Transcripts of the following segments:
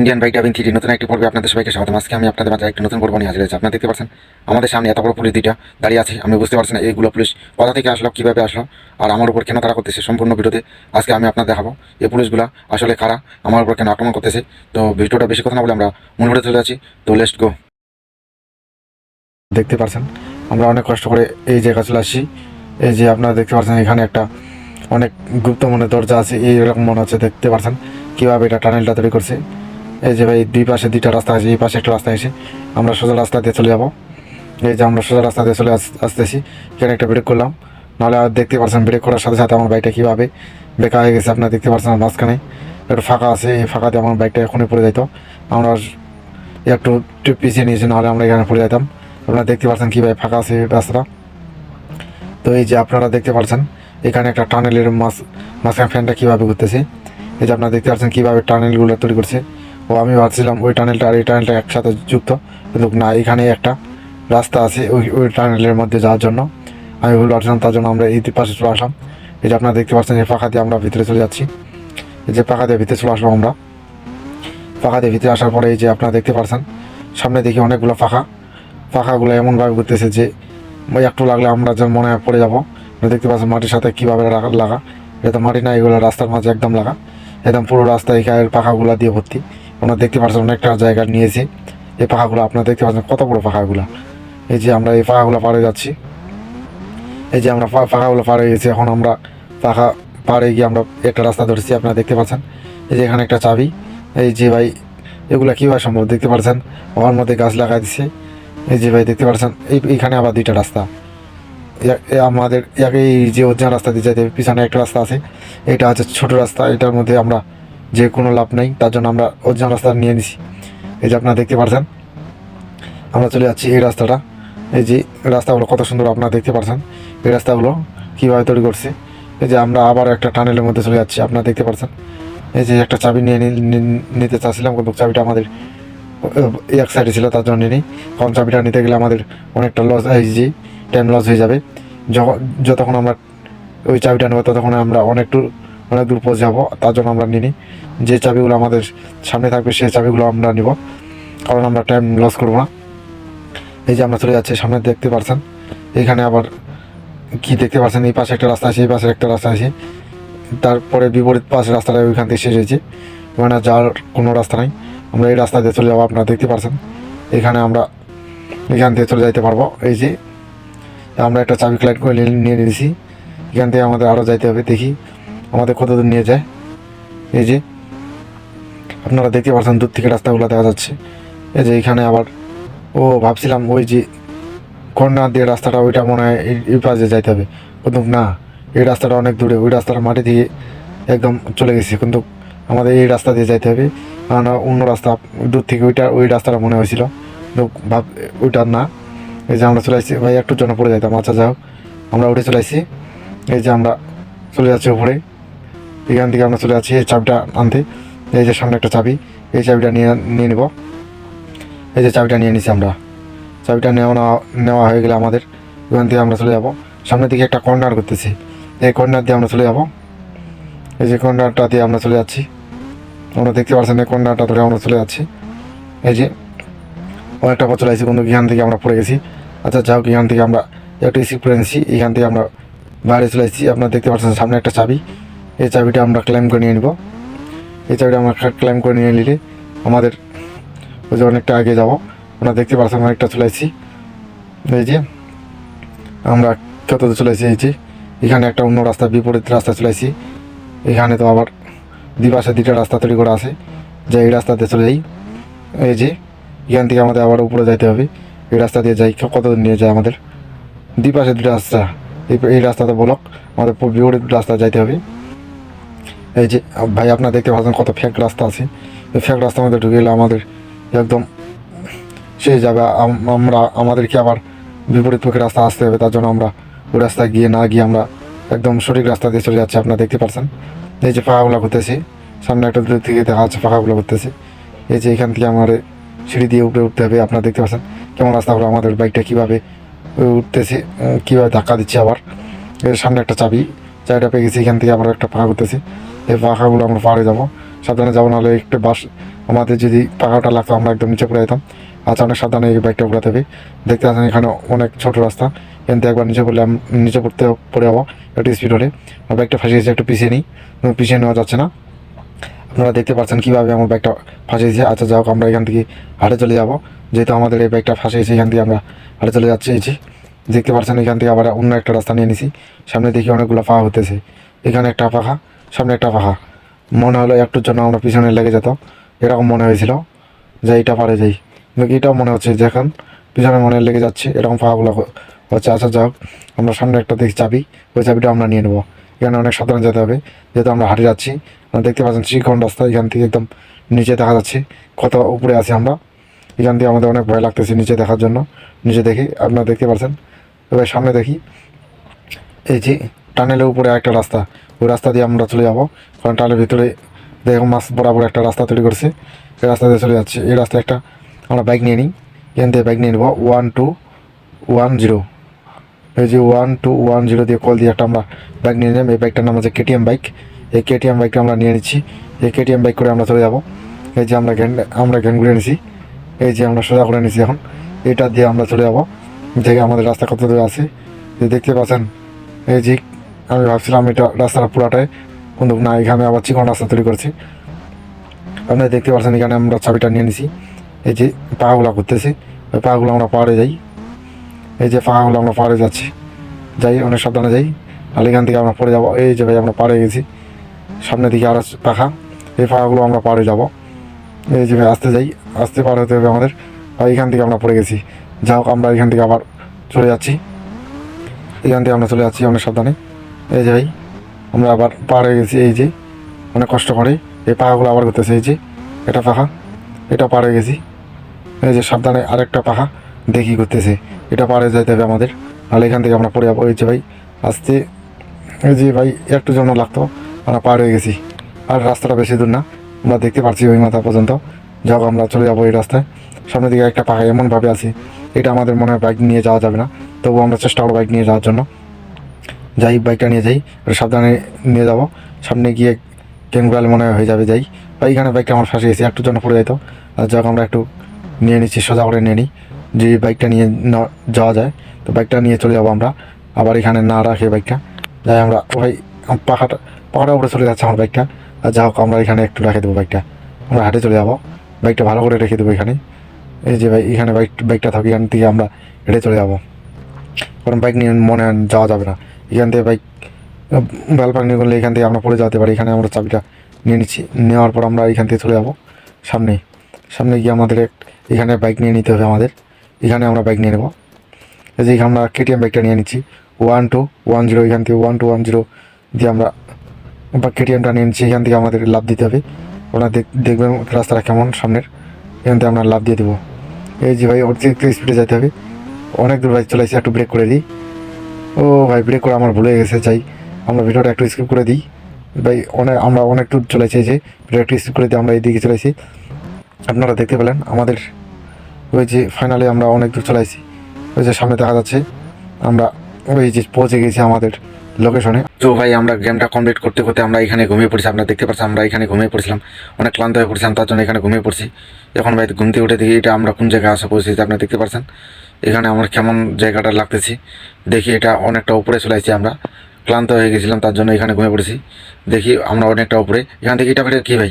Indian bike driving three নতুন একটি পর্বে আপনাদের সবাইকে স্বাগতম। আজকে আমি আপনাদের মাঝে একটি নতুন পর্ব নিয়ে হাজির হয়েছি। আপনারা দেখতে পাচ্ছেন, আমাদের সামনে এত বড় পুলিশ দুইটা দাঁড়িয়ে আছে। আমি বুঝতে পারছি না, এইগুলো পুলিশ কোথা থেকে আসলো, কীভাবে আসলো, আর আমার উপর কেন তারা করতেছে, সম্পূর্ণ ভিডিওতে আজকে আমি আপনাদের দেখাবো এই পুলিশগুলো আসলে কারা, আমার উপর কেন আক্রমণ করতেছে। তো ভিডিওটা বেশি কথা না বলে আমরা মনে ভিডিও চলে যাচ্ছি। তো লেস্ট গো দেখতে পাচ্ছেন আমরা অনেক কষ্ট করে এই জায়গা চলে আসছি। এই যে আপনারা দেখতে পাচ্ছেন এখানে একটা অনেক গুপ্ত মনে দরজা আছে, এইরকম মনে হচ্ছে দেখতে পাচ্ছেন কীভাবে এটা টানেলটা তৈরি করছে। এই যে ভাই দুই পাশে দুইটা রাস্তা আছে এই পাশে একটা রাস্তা আছে আমরা সোজা রাস্তা দিয়ে চলে যাব। এই যে আমরা সোজা রাস্তা দিয়ে চলে আস- আসতেছি। এখানে একটা ব্রেক করলাম। নাহলে আর দেখতে পারছেন ব্রেক করার সাথে সাথে আমার বাইকটা কীভাবে বেকা হয়ে গেছে, আপনারা দেখতে পাচ্ছেন মাঝখানে। একটু ফাঁকা আছে, এই ফাঁকাতে আমার বাইকটা এখনই পড়ে যেত আমরা একটু একটু পিছিয়ে নিয়েছি, নাহলে আমরা এখানে পড়ে যেতাম আপনারা দেখতে পাচ্ছেন কীভাবে ফাঁকা আছে রাস্তাটা। তো এই যে আপনারা দেখতে পাচ্ছেন এখানে একটা টানেলের মাছ মাঝখানে ফ্যানটা কীভাবে ঘুরতেছে। এই যে আপনারা দেখতে পাচ্ছেন কীভাবে টানেলগুলো তৈরি করছে। ও আমি ভাবছিলাম ওই টানেলটা আর এই টানেলটা একসাথে যুক্ত, কিন্তু না এখানে একটা রাস্তা আছে ওই ওই টানেলের মধ্যে যাওয়ার জন্য। আমি ভুল ভাবছিলাম, তার জন্য আমরা এই পাশে চলে আসলাম। এই যে আপনারা দেখতে পাচ্ছেন, এই পাখা দিয়ে আমরা ভিতরে চলে যাচ্ছি। এই যে পাখা দিয়ে ভিতরে চলে আসলাম আমরা। পাখা দিয়ে ভিতরে আসার পরে এই যে আপনারা দেখতে পাচ্ছেন, সামনে দেখি অনেকগুলো পাখা পাখাগুলো এমনভাবে ঘুরতেছে যে ওই একটু লাগলে আমরা যেন মনে হয় পড়ে যাব। দেখতে পাচ্ছেন মাটির সাথে কীভাবে লাগা এটা তো মাটি না, এগুলো রাস্তার মাঝে একদম লাগা। একদম পুরো রাস্তা এখানে পাখাগুলো দিয়ে ভর্তি। আপনারা দেখতে পাচ্ছেন অনেকটা জায়গা নিয়েছে। এই পাখাগুলো আপনারা দেখতে পাচ্ছেন কত বড় পাখাগুলো। এই যে আমরা এই পাখাগুলো পাড়ে যাচ্ছি। এই যে আমরা পাখাগুলো পাড়ে গেছি, এখন আমরা পাখা পাড়ে গিয়ে আমরা একটা রাস্তা ধরেছি, আপনারা দেখতে পাচ্ছেন। এই যে এখানে একটা চাবি। এই যে ভাই, এগুলা কীভাবে সম্ভব দেখতে পাচ্ছেন? ওর মধ্যে গাছ লাগাই দিছে। এই যে ভাই, দেখতে পাচ্ছেন, এই এইখানে আবার দুইটা রাস্তা। আমাদের এই যে অরিজিনাল রাস্তা দিয়ে যাইতে, পিছনে একটা রাস্তা আছে। এটা হচ্ছে ছোট রাস্তা, এটার মধ্যে আমরা যে কোনো লাভ নেই, তার জন্য আমরা অরিজিনাল রাস্তা নিয়ে নিছি। এই যে আপনারা দেখতে পাচ্ছেন আমরা চলে যাচ্ছি এই রাস্তাটা। এই যে রাস্তাগুলো কত সুন্দর আপনারা দেখতে পাচ্ছেন এই রাস্তাগুলো কীভাবে তৈরি করছে। এই যে আমরা আবার একটা টানেলের মধ্যে চলে যাচ্ছি, আপনারা দেখতে পাচ্ছেন এই যে একটা চাবি নিয়ে নিতে চাচ্ছিলাম, কিন্তু চাবিটা আমাদের এক সাইডে ছিল, তার জন্য নিই। কারণ চাবিটা নিতে গেলে আমাদের অনেকটা লস এই যে টাইম লস হয়ে যাবে। যখন যতক্ষণ আমরা ওই চাবিটা নেব, ততক্ষণ আমরা অনেক দূর অনেক দূর পৌঁছে যাব, তার জন্য আমরা নিই যে চাবিগুলো আমাদের সামনে থাকবে, সেই চাবিগুলো আমরা নিব। কারণ আমরা টাইম লস করব না। এই যে আমরা চলে যাচ্ছি, সামনে দেখতে পারছেন? এখানে আবার কি দেখতে পাচ্ছেন এই পাশে একটা রাস্তা আছে, এই পাশে একটা রাস্তা আছে। তারপরে বিপরীত পাশে রাস্তাটা ওইখান থেকে শেষ হয়েছে। ওখানে যাওয়ার কোনো রাস্তা নাই। আমরা এই রাস্তা দিয়ে চলে যাব, আপনারা দেখতে পাচ্ছেন এখানে আমরা এখান থেকে চলে যাইতে পারব। এই যে আমরা একটা চাবি ক্লাইট করে নিয়ে নিয়েছি। এখান থেকে আমাদের আরও যাইতে হবে, দেখি। আমাদের কত দূর নিয়ে যায়। এই যে, আপনারা দেখতে পাচ্ছেন দূর থেকে রাস্তাগুলো দেখা যাচ্ছে। এই যে এখানে আবার, ও ভাবছিলাম ওই যে কর্নার দিয়ে রাস্তাটা, ওইটা মনে হয় এই- পাশে যাইতে হবে। কিন্তু না, এই রাস্তাটা অনেক দূরে, ওই রাস্তাটা মাটি দিয়ে একদম চলে গেছে। কিন্তু আমাদের এই রাস্তা দিয়ে যাইতে হবে। কারণ অন্য রাস্তা দূর থেকে ওইটা, ওই রাস্তাটা মনে হয়েছিল। ভাব, ওইটা না। এই যে আমরা চলে আসছি। ভাই, একটু জন্য পড়ে যাইতাম। আচ্ছা যাও আমরা উঠে চলে আসছি। এই যে আমরা চলে যাচ্ছি উপরে। এখান থেকে আমরা চলে যাচ্ছি, এই চাবিটা আনতে। এই যে সামনে একটা চাবি, এই চাবিটা নিয়ে নিয়ে নেব। এই যে চাবিটা নিয়ে নিছি আমরা। চাবিটা নেওয়া নেওয়া- হয়ে গেলে আমাদের। এখান থেকে আমরা চলে যাব। সামনের দিকে একটা কর্নার করতেছি। এই কর্নার দিয়ে আমরা চলে যাব। এই যে কর্নারটা দিয়ে আমরা চলে যাচ্ছি। আমরা দেখতে পাচ্ছেন, এই কর্নারটা ধরে আমরা চলে যাচ্ছি। এই যে অনেকটা পথ চলে আসছি কিন্তু এখান থেকে আমরা পড়ে গেছি। আচ্ছা যাও, এখান থেকে আমরা একটু রিসিভ করে এখান থেকে আমরা বাইরে চলে এসেছি আপনারা দেখতে পাচ্ছেন, সামনে একটা চাবি। এই চাবিটা আমরা ক্লেম করে নিয়ে নিব। এই চাবিটা আমরা ক্লেম করে নিয়ে নিলে আমাদের ওই যে অনেকটা আগে যাব। আমরা দেখতে পাচ্ছেন অনেকটা চলে এসেছি। এই যে আমরা কত দূর চলে এসেছি, এই যে এখানে একটা অন্য রাস্তা, বিপরীত রাস্তা চলে এসেছি। এখানে তো আবার দুপাশে দুটা রাস্তা তৈরি করা আছে। যে এই রাস্তাতে চলে যাই। এই যে এখান থেকে আমাদের আবার উপরে যাইতে হবে। এই রাস্তা দিয়ে যাই কত নিয়ে যায় আমাদের। দুই পাশে দুটো রাস্তা। এই রাস্তাতে ব্লক, আমাদের বিপরীত রাস্তা যাইতে হবে। এই যে, ভাই, আপনার দেখতে পাচ্ছেন কত ফ্যাক রাস্তা আছে। এই ফ্যাক রাস্তার মধ্যে ঢুকে গেলে আমাদের একদম সেই যাবে, আম- আমরা, আমাদেরকে আবার বিপরীত পক্ষে রাস্তা আসতে হবে। তার জন্য আমরা ওই রাস্তায় গিয়ে না গিয়ে আমরা একদম সঠিক রাস্তা দিয়ে চলে যাচ্ছি, আপনারা দেখতে পাচ্ছেন। এই যে পাখাগুলো ঘুরতেছি সামনে একটা দূর থেকে দেখা যাচ্ছে পাখাগুলো ঘুরতেছি এই যে এখান থেকে আমার সিঁড়ি দিয়ে উপরে উঠতে হবে, আপনারা দেখতে পাচ্ছেন কেমন রাস্তা রাস্তাগুলো আমাদের বাইকটা কীভাবে উঠতেছে কীভাবে ধাক্কা দিচ্ছে আবার। এর সামনে একটা চাবি, চাবিটা পেয়ে গেছি, এখান থেকে আবার একটা পাখা ঘুরতেছি এই পাখাগুলো আমরা পাহাড়ে যাব। সাবধানে যাব, নাহলে একটু বাস আমাদের যদি পাখাটা লাগতো, আমরা একদম নিচে পড়ে যেতাম। আচ্ছা অনেক সাবধানে এই বাইকটা উঠাতে হবে দেখতে পাচ্ছেন এখানে অনেক ছোট রাস্তা। কিন্তু একবার নিচে পড়লে নিচে পড়তে পড়ে যাব একটু স্পিড হলে। আর বাইকটা গেছে একটু পিছিয়ে নিই। পিছিয়ে নেওয়া যাচ্ছে না। আপনারা দেখতে পাচ্ছেন কীভাবে আমার বাইকটা ফাঁসিয়েছে। আচ্ছা হোক, আমরা এখান থেকে হাটে চলে যাব। যেহেতু আমাদের এই বাইকটা ফাঁসিয়েছে, এখান থেকে আমরা হাটে চলে যাচ্ছি, এই দেখতে পাচ্ছেন এখান থেকে আবার অন্য একটা রাস্তা নিয়ে নিছি। সামনে দেখি অনেকগুলো পাখা হতেছে। এখানে একটা পাখা। সামনে একটা পাখা। মনে হলো একটুর জন্য আমরা পিছনে লেগে যেত এরকম মনে হয়েছিল যে এইটা পারে যাই কিন্তু এটাও মনে হচ্ছে যে এখন পিছনে মনে লেগে যাচ্ছে। এরকম পাখাগুলো হ- হচ্ছে। আচ্ছা যাই হোক আমরা সামনে একটা দেখি চাবি। ওই চাবিটা আমরা নিয়ে নেব। এখানে অনেক সাধারণ যেতে হবে। যেহেতু আমরা হাঁটে যাচ্ছি আপনারা দেখতে পাচ্ছেন চিকন রাস্তা। এখান থেকে একদম নিচে দেখা যাচ্ছে কত উপরে আছি আমরা। এখান থেকে আমাদের অনেক ভয় লাগতেছে নিচে দেখার জন্য। নিচে দেখি, আপনারা দেখতে পাচ্ছেন। এবার সামনে দেখি। এই যে টানেলের উপরে একটা রাস্তা। ওই রাস্তা দিয়ে আমরা চলে যাব। কারণ টানেলের ভিতরে দেখো মাছ বরাবর একটা রাস্তা তৈরি করছে। এই রাস্তা দিয়ে চলে যাচ্ছে। এই রাস্তায় একটা আমরা বাইক নিয়ে নিই। এখান থেকে বাইক নিয়ে নেব। ওয়ান টু ওয়ান জিরো এই যে ওয়ান টু ওয়ান জিরো দিয়ে কল দিয়ে একটা আমরা বাইক নিয়ে নিলাম। এই বাইকটার নাম হচ্ছে কেটিএম বাইক এই কেটিএম বাইকটা আমরা নিয়ে নিচ্ছি। এই কেটিএম বাইক করে আমরা চলে যাব। এই যে আমরা ঘ্যান আমরা ঘ্যান ঘুরে নিছি এই যে আমরা সোজা করে নিছি এখন। এটা দিয়ে আমরা চলে যাব। দেখে আমাদের রাস্তা কত দূরে আছে দেখতে পাচ্ছেন। এই যে আমি ভাবছিলাম এটা রাস্তাটা পুরাটাই কিন্তু না, এখানে আবার চিকন রাস্তা তৈরি করছি। আপনারা দেখতে পাচ্ছেন এখানে আমরা চাবিটা নিয়ে নিছি। এই যে পাগুলো ঘুরতেছি, ওই পাগুলো আমরা পাহাড়ে যাই। এই যে পাহাড়গুলো আমরা পাহাড়ে যাচ্ছি, যাই, অনেক সাবধানে যাই। আর এখান থেকে আমরা পড়ে যাব। এই যে ভাই, আমরা পাড়ে গেছি। সামনের দিকে আরও পাখা, এই পাখাগুলো আমরা পাড়ে যাব। এই যে ভাই, আসতে যাই। আসতে পার হতে হবে আমাদের। আর এখান থেকে আমরা পড়ে গেছি। যা হোক, আমরা এখান থেকে আবার চলে যাচ্ছি। এখান থেকে আমরা চলে যাচ্ছি, অনেক সাবধানে। এই যে ভাই, আমরা আবার পার হয়ে গেছি, এই যে, অনেক কষ্ট করে। এই পাখাগুলো আবার করতেছে, এই যে, এটা পাখা, এটা পার হয়ে গেছি। এই যে সাবধানে আরেকটা পাখা দেখি করতেছে, এটা পারে যাইতে হবে আমাদের। নাহলে এখান থেকে আমরা পড়ে এই যে ভাই, আসতে, এই যে ভাই, একটু জন্য লাগতো, আমরা পার হয়ে গেছি। আর রাস্তাটা বেশি দূর না, আমরা দেখতে পাচ্ছি ওই মাথা পর্যন্ত। যাও আমরা চলে যাব এই রাস্তায়। সামনের দিকে একটা পাখা এমনভাবে আছে, এটা আমাদের মনে হয় বাইক নিয়ে যাওয়া যাবে না। তবুও আমরা চেষ্টা করব বাইক নিয়ে যাওয়ার জন্য। যাই বাইকটা নিয়ে যাই সাবধানে নিয়ে যাব। সামনে গিয়ে কেনগুলালে মনে হয়ে যাবে যাই। বা এইখানে বাইকটা আমার ফাঁসে গেছে একটু জন্য পড়ে যাইতো। যাক, আমরা একটু নিয়ে নিচ্ছি, সোজা করে নিয়ে নিই। যে বাইকটা নিয়ে যাওয়া যায়, তো বাইকটা নিয়ে চলে যাব আমরা। আবার এখানে না রাখে বাইকটা যাই, আমরা ওই পাখাটা পাখাটা উপরে চলে যাচ্ছে আমার বাইকটা আর যা হোক আমরা এখানে একটু রেখে দেবো বাইকটা আমরা হাটে চলে যাব। বাইকটা ভালো করে রেখে দেবো এখানে। এই যে ভাই, এখানে বাইক বাইকটা থাকে এখান থেকে আমরা হেঁটে চলে যাব। কারণ বাইক নিয়ে মনে যাওয়া যাবে না। এখান থেকে বাইক বেলপাক নিয়ে করলে এখান থেকে আমরা পড়ে যেতে পারি। এখানে আমরা চাবিটা নিয়ে নিচ্ছি। নেওয়ার পর আমরা এখান থেকে চলে যাব সামনে। সামনে গিয়ে আমাদের এখানে বাইক নিয়ে নিতে হবে আমাদের। এখানে আমরা বাইক নিয়ে নেব। এই যে আমরা কেটিএম বাইকটা নিয়ে নিচ্ছি। ওয়ান টু ওয়ান জিরো, এখান থেকে ওয়ান টু ওয়ান জিরো দিয়ে আমরা বা কেটিএমটা নিয়ে নিচ্ছি। এখান থেকে আমাদের লাভ দিতে হবে। ওনারা দেখ- দেখবেন রাস্তাটা কেমন সামনের। এখান থেকে আমরা লাভ দিয়ে দেবো। এই যে ভাই, অতিরিক্ত স্পিডে যেতে হবে। অনেক দূর বাইক চলে এসে একটু ব্রেক করে দিই। ও ভাই ব্রেক করে আমার ভুলে গেছে চাই আমরা ভিডিওটা একটু স্কিপ করে দিই। ভাই, অনেক, আমরা অনেক দূর চলে যে ভিডিও একটু স্কিপ করে দিয়ে আমরা এইদিকে চলে এসেছি। আপনারা দেখতে পেলেন, আমাদের ওই যে ফাইনালি আমরা অনেক দূর চলে এসেছি। ওই যে সামনে দেখা যাচ্ছে, আমরা ওই যে পৌঁছে গেছি আমাদের লোকেশনে তো ভাই, আমরা গেমটা কমপ্লিট করতে করতে আমরা এখানে ঘুমিয়ে পড়ছি, আপনারা দেখতে পাচ্ছেন, আমরা এখানে ঘুমিয়ে পড়ছিলাম। অনেক ক্লান্ত হয়ে পড়ছিলাম, তার জন্য এখানে ঘুমিয়ে পড়ছি। এখন ভাই, ঘুম থেকে উঠে দেখি এটা আমরা কোন জায়গায় আসা পৌঁছেছি আপনারা দেখতে পাচ্ছেন। এখানে আমার কেমন জায়গাটা লাগতেছি। দেখি এটা অনেকটা উপরে চলে আসছি আমরা। ক্লান্ত হয়ে গেছিলাম, তার জন্য এখানে ঘুমিয়ে পড়েছি। দেখি আমরা অনেকটা উপরে। এখান থেকে এটা কী ভাই?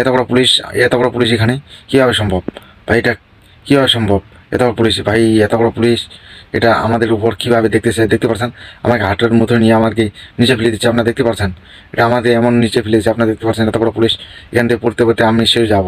এত বড় পুলিশ, এত বড় পুলিশ এখানে? কীভাবে সম্ভব? ভাই, এটা কীভাবে সম্ভব? এত বড় পুলিশ, ভাই, এত বড় পুলিশ। এটা আমাদের উপর কীভাবে দেখতেছে, দেখতে পাচ্ছেন আমাকে হাটের মতো নিয়ে আমাকে নিচে ফেলে দিচ্ছে, আপনারা দেখতে পাচ্ছেন এটা আমাদের এমন নিচে ফেলে দিচ্ছে, আপনারা দেখতে পাচ্ছেন এত বড় পুলিশ। এখান থেকে পড়তে পড়তে আমি নিশ্চয়ই যাব।